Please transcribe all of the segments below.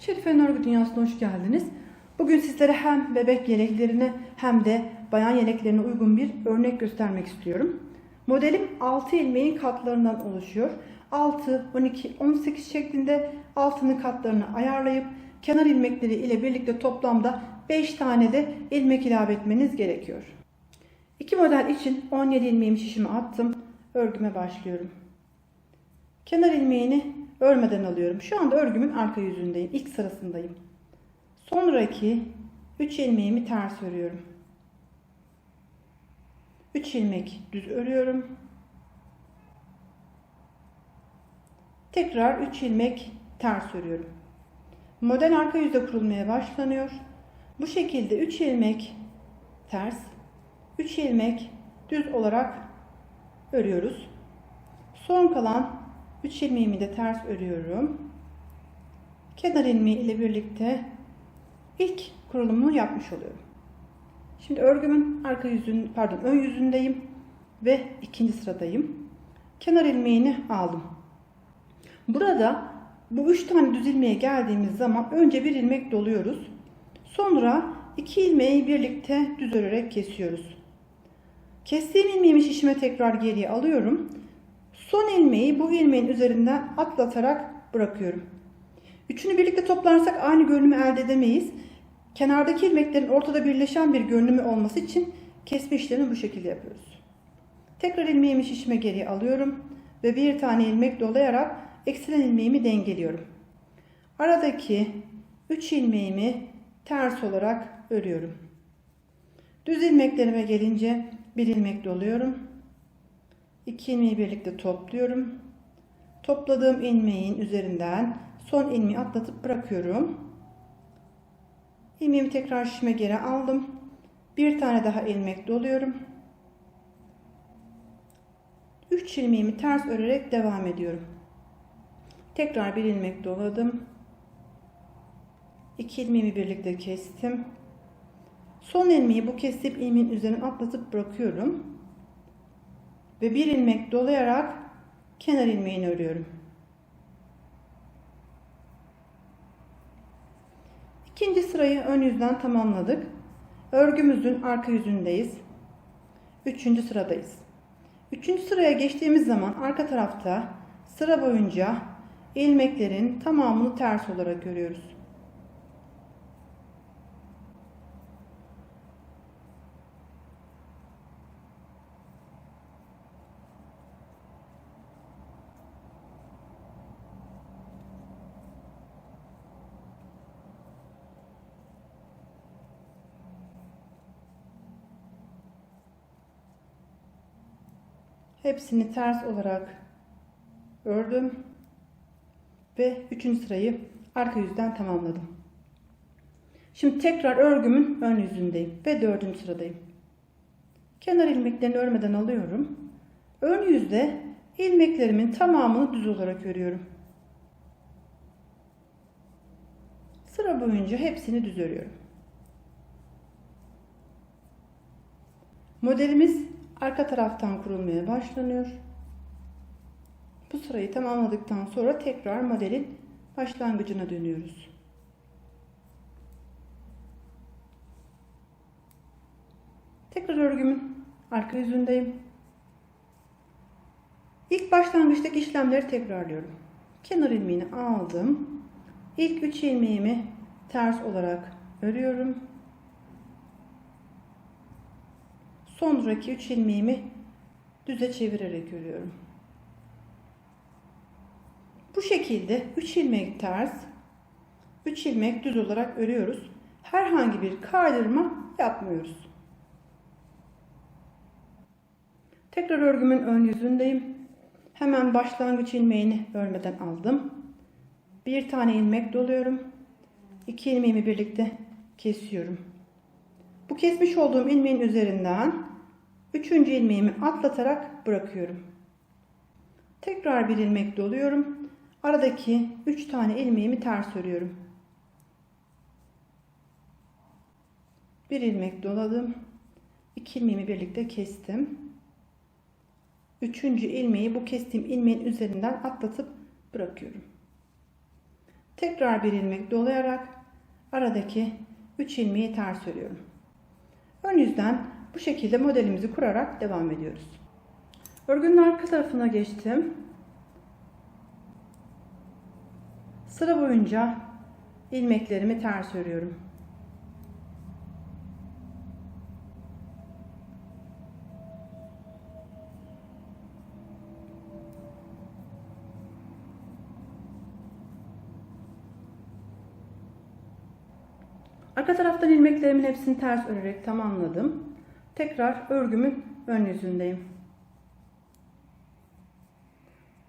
Şerife Örgü Dünyası'na hoş geldiniz. Bugün sizlere hem bebek yeleklerine hem de bayan yeleklerine uygun bir örnek göstermek istiyorum. Modelim 6 ilmeğin katlarından oluşuyor. 6, 12, 18 şeklinde altının katlarını ayarlayıp kenar ilmekleri ile birlikte toplamda 5 tane de ilmek ilave etmeniz gerekiyor. İki model için 17 ilmeğimi şişime attım. Örgüme başlıyorum. Kenar ilmeğini örmeden alıyorum. Şu anda örgümün arka yüzündeyim. İlk sırasındayım. Sonraki 3 ilmeğimi ters örüyorum. 3 ilmek düz örüyorum. Tekrar 3 ilmek ters örüyorum. Model arka yüzde kurulmaya başlanıyor. Bu şekilde 3 ilmek ters, 3 ilmek düz olarak örüyoruz. Son kalan 3 ilmeğimi de ters örüyorum. Kenar ilmeği ile birlikte ilk kurulumunu yapmış oluyorum. Şimdi örgümün arka yüzün, pardon ön yüzündeyim ve ikinci sıradayım. Kenar ilmeğini aldım. Burada bu üç tane düz ilmeğe geldiğimiz zaman önce bir ilmek doluyoruz. Sonra iki ilmeği birlikte düz örerek kesiyoruz. Kestiğim ilmeğimi şişime tekrar geriye alıyorum. Son ilmeği bu ilmeğin üzerinden atlatarak bırakıyorum. Üçünü birlikte toplarsak aynı görünümü elde edemeyiz. Kenardaki ilmeklerin ortada birleşen bir görünümü olması için kesme işlemini bu şekilde yapıyoruz. Tekrar ilmeğimi şişime geriye alıyorum ve bir tane ilmek dolayarak eksilen ilmeğimi dengeliyorum. Aradaki 3 ilmeğimi ters olarak örüyorum. Düz ilmeklerime gelince bir ilmek doluyorum. İki ilmeği birlikte topluyorum. Topladığım ilmeğin üzerinden son ilmeği atlatıp bırakıyorum. İlmeğimi tekrar şişime geri aldım. Bir tane daha ilmek doluyorum. 3 ilmeğimi ters örerek devam ediyorum. Tekrar bir ilmek doladım. 2 ilmeğimi birlikte kestim. Son ilmeği bu kestiğim ilmeğin üzerine atlatıp bırakıyorum. Ve bir ilmek dolayarak kenar ilmeğini örüyorum. İkinci sırayı ön yüzden tamamladık. Örgümüzün arka yüzündeyiz. Üçüncü sıradayız. Üçüncü sıraya geçtiğimiz zaman arka tarafta sıra boyunca ilmeklerin tamamını ters olarak örüyoruz. Hepsini ters olarak ördüm ve üçüncü sırayı arka yüzden tamamladım. Şimdi tekrar örgümün ön yüzündeyim ve dördüncü sıradayım. Kenar ilmeklerini örmeden alıyorum. Ön yüzde ilmeklerimin tamamını düz olarak örüyorum. Sıra boyunca hepsini düz örüyorum. Modelimiz arka taraftan kurulmaya başlanıyor. Bu sırayı tamamladıktan sonra tekrar modelin başlangıcına dönüyoruz. Tekrar örgümün arka yüzündeyim. İlk başlangıçtaki işlemleri tekrarlıyorum. Kenar ilmeğini aldım. İlk 3 ilmeğimi ters olarak örüyorum. Sonraki 3 ilmeğimi düze çevirerek örüyorum. Bu şekilde 3 ilmek ters, 3 ilmek düz olarak örüyoruz. Herhangi bir kaydırma yapmıyoruz. Tekrar örgümün ön yüzündeyim. Hemen başlangıç ilmeğini örmeden aldım. Bir tane ilmek doluyorum. 2 ilmeğimi birlikte kesiyorum. Bu kesmiş olduğum ilmeğin üzerinden üçüncü ilmeğimi atlatarak bırakıyorum. Tekrar bir ilmek doluyorum. Aradaki 3 tane ilmeğimi ters örüyorum. Bir ilmek doladım. 2 ilmeğimi birlikte kestim. Üçüncü ilmeği bu kestiğim ilmeğin üzerinden atlatıp bırakıyorum. Tekrar bir ilmek dolayarak aradaki 3 ilmeği ters örüyorum. Ön yüzden bu şekilde modelimizi kurarak devam ediyoruz. Örgünün arka tarafına geçtim. Sıra boyunca ilmeklerimi ters örüyorum. Arka taraftan ilmeklerimin hepsini ters örerek tamamladım. Tekrar örgümün ön yüzündeyim.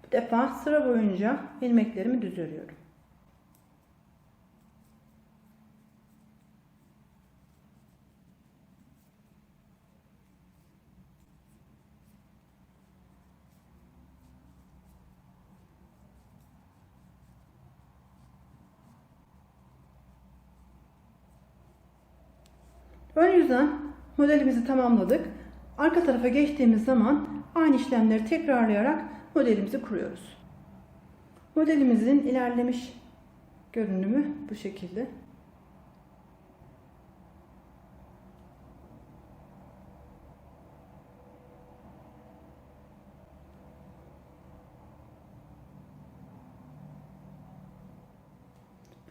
Bu defa sıra boyunca ilmeklerimi düz örüyorum. Ön yüzden modelimizi tamamladık. Arka tarafa geçtiğimiz zaman aynı işlemleri tekrarlayarak modelimizi kuruyoruz. Modelimizin ilerlemiş görünümü bu şekilde.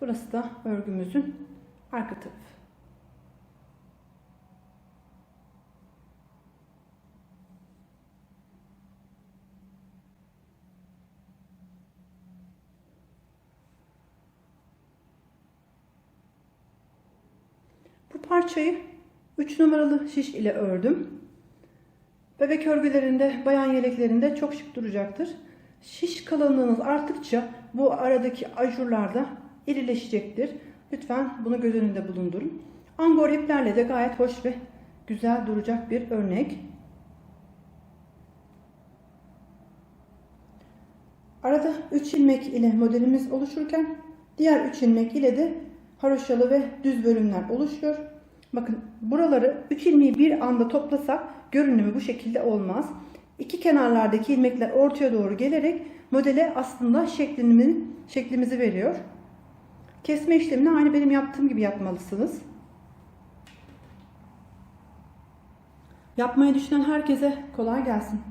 Burası da örgümüzün arka tarafı. Bu parçayı 3 numaralı şiş ile ördüm. Bebek örgülerinde, bayan yeleklerinde çok şık duracaktır. Şiş kalınlığınız arttıkça bu aradaki ajurlar da irileşecektir. Lütfen bunu göz önünde bulundurun. Angor iplerle de gayet hoş ve güzel duracak bir örnek. Arada 3 ilmek ile modelimiz oluşurken diğer 3 ilmek ile de haroşalı ve düz bölümler oluşuyor. Bakın buraları 3 ilmeği bir anda toplasak görünümü bu şekilde olmaz. İki kenarlardaki ilmekler ortaya doğru gelerek modele aslında şeklini, şeklimizi veriyor. Kesme işlemini aynı benim yaptığım gibi yapmalısınız. Yapmayı düşünen herkese kolay gelsin.